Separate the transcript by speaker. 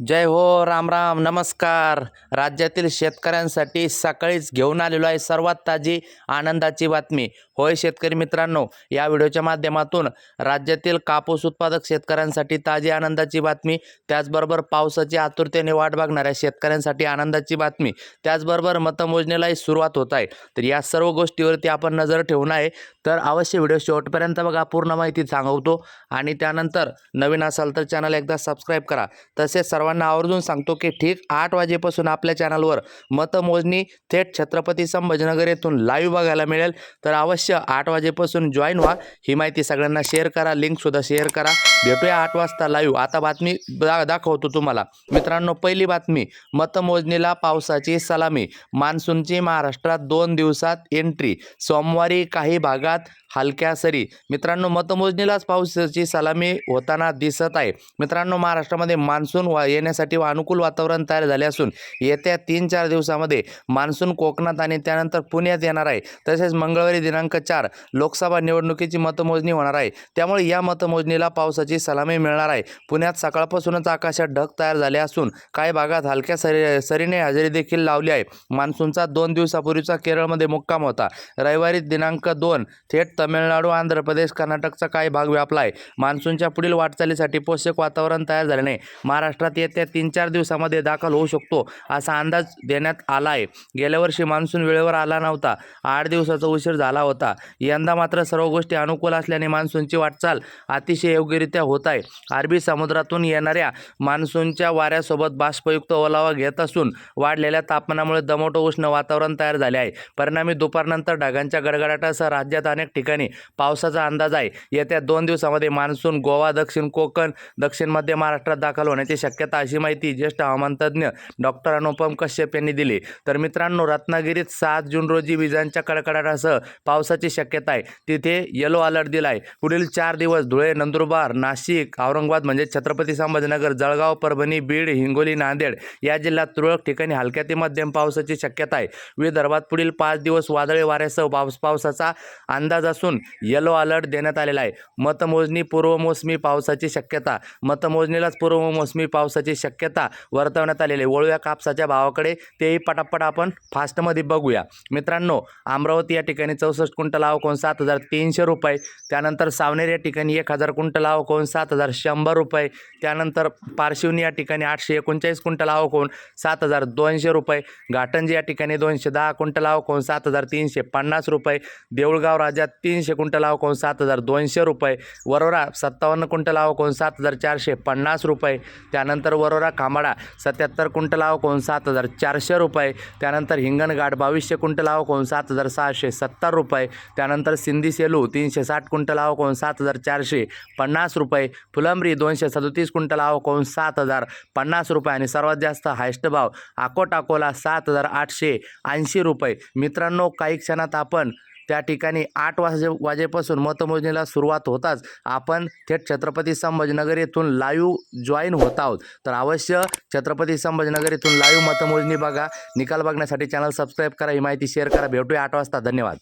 Speaker 1: जय हो राम राम नमस्कार. राज्यातील शेतकऱ्यांसाठी सकाळीच घेऊन आलेलो आहे सर्वात ताजी आनंदाची बातमी. होय शेतकरी मित्रांनो या व्हिडिओच्या माध्यमातून राज्यातील कापूस उत्पादक शेतकऱ्यांसाठी ताजी आनंदाची बातमी त्याचबरोबर पावसाची आतुरतेने वाट बघणाऱ्या शेतकऱ्यांसाठी आनंदाची बातमी त्याचबरोबर मतमोजणीलाही सुरुवात होत आहे. तर या सर्व गोष्टीवरती आपण नजर ठेवून आहे. तर अवश्य व्हिडिओ शेवटपर्यंत बघा पूर्ण माहिती सांगवतो. आणि त्यानंतर नवीन असाल तर चॅनल एकदा सबस्क्राईब करा. तसेच सर्व सर्वांना आवर्जून सांगतो की ठीक आठ वाजेपासून आपल्या चॅनलवर मतमोजणी थेट छत्रपती संभाजीनगर येथून लाईव्ह बघायला मिळेल. तर अवश्य आठ वाजेपासून जॉईन व्हा. ही माहिती सगळ्यांना शेअर करा. लिंकसुद्धा शेअर करा. भेटूया आठ वाजता लाईव्ह आता बातमी दा दाखवतो तुम्हाला. मित्रांनो पहिली बातमी. मतमोजणीला पावसाची सलामी. मान्सूनची महाराष्ट्रात दोन दिवसात एंट्री सोमवारी काही भागात हलक्या सरी. मित्रांनो मतमोजणीलाच पावसाची सलामी होताना दिसत आहे. मित्रांनो महाराष्ट्रामध्ये मान्सून वा येण्यासाठी वा अनुकूल वातावरण तयार झाले असून येत्या तीन चार दिवसामध्ये मान्सून कोकणात आणि त्यानंतर पुण्यात येणार आहे. तसेच मंगळवारी दिनांक चार लोकसभा निवडणुकीची मतमोजणी होणार आहे. त्यामुळे या मतमोजणीला पावसाची सलामी मिळणार आहे. पुण्यात सकाळपासूनच आकाशात ढग तयार झाले असून काही भागात हलक्या सरी सरीने हजेरी देखील लावली आहे. मान्सूनचा दोन दिवसापूर्वीचा केरळमध्ये मुक्काम होता. रविवारी दिनांक दोन थेट तमिळनाडू आंध्र प्रदेश कर्नाटकचा काही भाग व्यापला आहे मान्सूनच्या पुढील वाटचालीसाठी पोषक वातावरण तयार झाल्याने महाराष्ट्रात येत्या तीन चार दिवसामध्ये दाखल होऊ शकतो असा अंदाज देण्यात आला आहे गेल्या वर्षी मान्सून वेळेवर आला नव्हता. आठ दिवसाचा उशीर झाला होता. यंदा मात्र सर्व गोष्टी अनुकूल असल्याने मान्सूनची वाटचाल अतिशय योग्यरित्या होत आहे. अरबी समुद्रातून येणाऱ्या मान्सूनच्या वाऱ्यासोबत बाष्पयुक्त ओलावा घेत असून वाढलेल्या तापमानामुळे दमोटो उष्ण वातावरण तयार झाले आहे. परिणामी दुपारनंतर ढगांच्या गडगडाटासह राज्यात अनेक ठिकाणी ठिकाणी पावसाचा अंदाज आहे. येत्या दोन दिवसामध्ये मान्सून गोवा दक्षिण कोकण दक्षिण मध्य महाराष्ट्रात दाखल होण्याची शक्यता अशी माहिती ज्येष्ठ हवामान तज्ज्ञ डॉक्टर अनुपम कश्यप यांनी दिली. तर मित्रांनो रत्नागिरीत सात जून रोजी विजांच्या कडकडाटासह पावसाची शक्यता आहे. तिथे येलो अलर्ट दिला आहे पुढील चार दिवस धुळे नंदुरबार नाशिक औरंगाबाद म्हणजे छत्रपती संभाजीनगर जळगाव परभणी बीड हिंगोली नांदेड या जिल्ह्यात तुरळक ठिकाणी हलक्या ते मध्यम पावसाची शक्यता आहे. विदर्भात पुढील पाच दिवस वादळी वाऱ्यासह पाऊस पावसाचा अंदाज असून येलो अलर्ट देण्यात आलेला आहे. मतमोजणी पूर्वमोसमी पावसाची शक्यता. मतमोजणीलाच पूर्वमोसमी पावसाची शक्यता वर्तवण्यात आलेली आहे. वळूया कापसाच्या भावाकडे. तेही पटापट आपण फास्टमध्ये बघूया. मित्रांनो अमरावती या ठिकाणी चौसष्ट क्विंटल आवकोण सात हजार तीनशे रुपये. त्यानंतर सावनेर या ठिकाणी एक हजार क्विंटल आवकोण सात हजार शंभर रुपये. त्यानंतर पारशिवनी या ठिकाणी आठशे एकोणचाळीस क्विंटल आवकोण सात हजार दोनशे रुपये. घाटंजी या ठिकाणी दोनशे दहा क्विंटल आवकोण सात हजार तीनशे पन्नास रुपये. देऊळगाव राज्यात तीनशे क्विंटल कोण सात हजार दोनशे रुपये. वरोरा सत्तावन्न क्विंटल कोण सात हजार चारशे पन्नास रुपये. त्यानंतर वरोरा खांबाडा सत्याहत्तर क्विंटल कोण सात हजार चारशे रुपये. त्यानंतर हिंगणघाट बावीसशे क्विंटल कोण सात हजार सहाशे सत्तर रुपये. त्यानंतर सिंधी सेलू तीनशे साठ क्विंटल कोण सात हजार चारशे पन्नास रुपये. फुलंब्री दोनशे सदोतीस क्विंटल आवकोण सात हजार पन्नास रुपये. आणि सर्वात जास्त हायस्ट भाव अकोट अकोला सात हजार आठशे ऐंशी रुपये. मित्रांनो काही क्षणात आपण त्या ठिकाणी आठ वाजे वाजेपासून मतमोजणीला सुरुवात होताच. आपण थेट छत्रपती संभाजीनगर येथून लाईव्ह जॉईन होत आहोत. तर अवश्य छत्रपती संभाजीनगर येथून लाईव्ह मतमोजणी बघा. निकाल बघण्यासाठी चॅनल सबस्क्राईब करा. ही माहिती शेअर करा. भेटूया आठ वाजता. धन्यवाद.